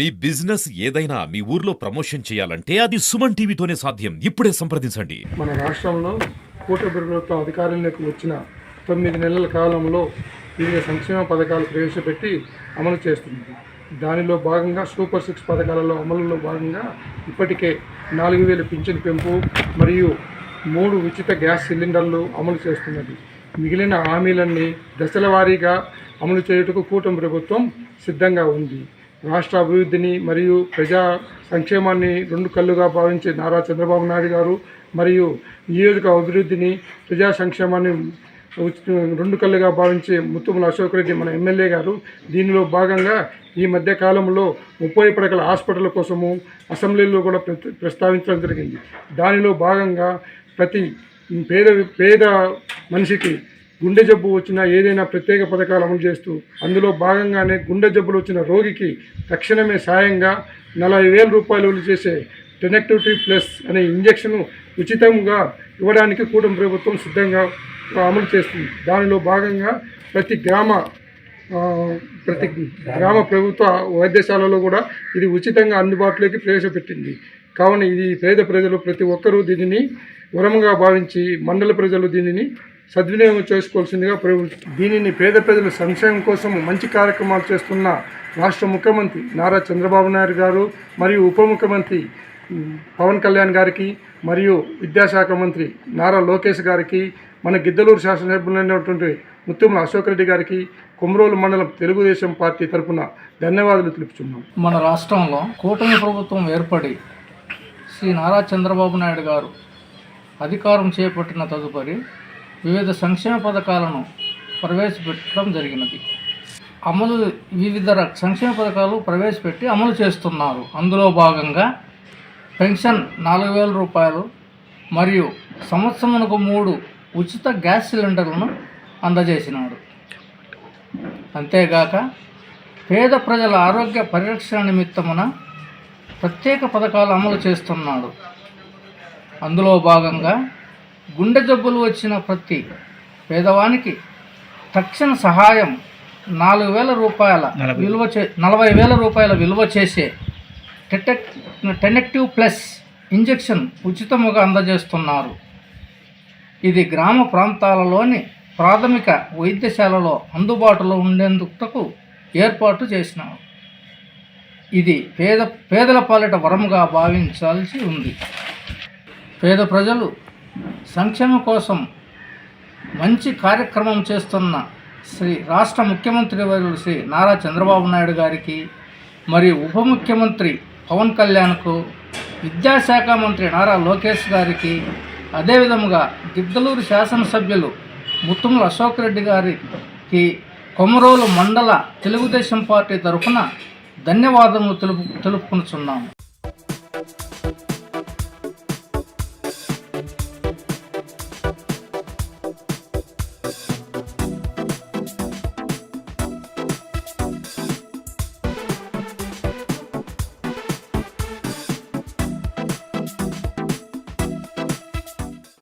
మీ business ఏదైనా మీ ఊర్లో promotion చేయాలంటే అది సుమన్ టీవీతోనే సాధ్యం. ఇప్పుడే సంప్రదించండి. మన రాష్ట్రంలో కూటమి ప్రభుత్వం అధికారంలోకి వచ్చిన తొమ్మిది నెలల కాలంలో వివిధ సంక్షేమ పథకాలు ప్రవేశపెట్టి అమలు చేస్తుంది దానిలో భాగంగా సూపర్ సిక్స్ పథకాలలో అమలులో భాగంగా ఇప్పటికే నాలుగు వేల పింఛన్ పెంపు మరియు మూడు ఉచిత గ్యాస్ సిలిండర్లు అమలు చేస్తున్నది. మిగిలిన హామీలన్నీ దశల వారీగా అమలు చేయుటకు కూటమి ప్రభుత్వం సిద్ధంగా ఉంది. రాష్ట్ర అభివృద్ధిని మరియు ప్రజా సంక్షేమాన్ని రెండు కళ్ళుగా భావించే నారా చంద్రబాబు నాయుడు గారు మరియు నియోజక అభివృద్ధిని ప్రజా సంక్షేమాన్ని రెండు కళ్ళుగా భావించే ముత్తుముల అశోక్ రెడ్డి మన ఎమ్మెల్యే గారు. దీనిలో భాగంగా ఈ మధ్య కాలంలో ముప్పై పడకల హాస్పిటల్ కోసము అసెంబ్లీలో కూడా ప్రస్తావించడం జరిగింది. దానిలో భాగంగా ప్రతి పేద పేద మనిషికి గుండె జబ్బు వచ్చినా ఏదైనా ప్రత్యేక పథకాలు అమలు చేస్తూ అందులో భాగంగానే గుండె జబ్బులు వచ్చిన రోగికి తక్షణమే సాయంగా నలభై వేల రూపాయలు చేసే టెనెక్టివిటీ ప్లస్ అనే ఇంజెక్షన్ ఉచితంగా ఇవ్వడానికి కూటమి ప్రభుత్వం సిద్ధంగా అమలు చేస్తుంది. దానిలో భాగంగా ప్రతి గ్రామ ప్రతి గ్రామ ప్రభుత్వ వైద్యశాలలో కూడా ఇది ఉచితంగా అందుబాటులోకి ప్రవేశపెట్టింది. కావున ఇది పేద ప్రజలు ప్రతి ఒక్కరూ దీనిని వరముగా భావించి మండల ప్రజలు దీనిని సద్వినియోగం చేసుకోవాల్సిందిగా ప్రభుత్వం దీనిని పేద ప్రజల సంక్షేమం కోసం మంచి కార్యక్రమాలు చేస్తున్న రాష్ట్ర ముఖ్యమంత్రి నారా చంద్రబాబు నాయుడు గారు మరియు ఉప ముఖ్యమంత్రి పవన్ కళ్యాణ్ గారికి మరియు విద్యాశాఖ మంత్రి నారా లోకేష్ గారికి మన గిద్దలూరు శాసనసభ్యులైనటువంటి ముత్తుమల అశోక్ రెడ్డి గారికి కొమరోలు మండలం తెలుగుదేశం పార్టీ తరఫున ధన్యవాదాలు తెలుపుతున్నాం మన రాష్ట్రంలో కూటమి ప్రభుత్వం ఏర్పడి శ్రీ నారా చంద్రబాబు నాయుడు గారు అధికారం చేపట్టిన తదుపరి వివిధ సంక్షేమ పథకాలను ప్రవేశపెట్టడం జరిగినది. అమలు వివిధ సంక్షేమ పథకాలు ప్రవేశపెట్టి అమలు చేస్తున్నారు. అందులో భాగంగా పెన్షన్ నాలుగు వేల రూపాయలు మరియు సంవత్సరమునకు మూడు ఉచిత గ్యాస్ సిలిండర్లను అందజేసినాడు. అంతేగాక పేద ప్రజల ఆరోగ్య పరిరక్షణ నిమిత్తమున ప్రత్యేక పథకాలు అమలు చేస్తున్నాడు. అందులో భాగంగా గుండె జబ్బులు వచ్చిన ప్రతి పేదవానికి తక్షణ సహాయం నాలుగు వేల రూపాయల విలువ చే నలభై వేల రూపాయల విలువ చేసే టెటెక్ టెనెక్టివ్ ప్లస్ ఇంజెక్షన్ ఉచితముగా అందజేస్తున్నారు. ఇది గ్రామ ప్రాంతాలలోని ప్రాథమిక వైద్యశాలలో అందుబాటులో ఉండేందుకు ఏర్పాటు చేసినారు. ఇది పేద పేదల పాలిట వరముగా భావించాల్సి ఉంది. పేద ప్రజలు సంక్షేమం కోసం మంచి కార్యక్రమం చేస్తున్న శ్రీ రాష్ట్ర ముఖ్యమంత్రి వర్యులు శ్రీ నారా చంద్రబాబు నాయుడు గారికి మరియు ఉప ముఖ్యమంత్రి పవన్ కళ్యాణ్కు విద్యాశాఖ మంత్రి నారా లోకేష్ గారికి అదేవిధముగా గిద్దలూరు శాసనసభ్యులు ముత్తుముల అశోక్ రెడ్డి గారికి కొమరోలు మండల తెలుగుదేశం పార్టీ తరఫున ధన్యవాదములు తెలుపు తెలుపుకుంటున్నాము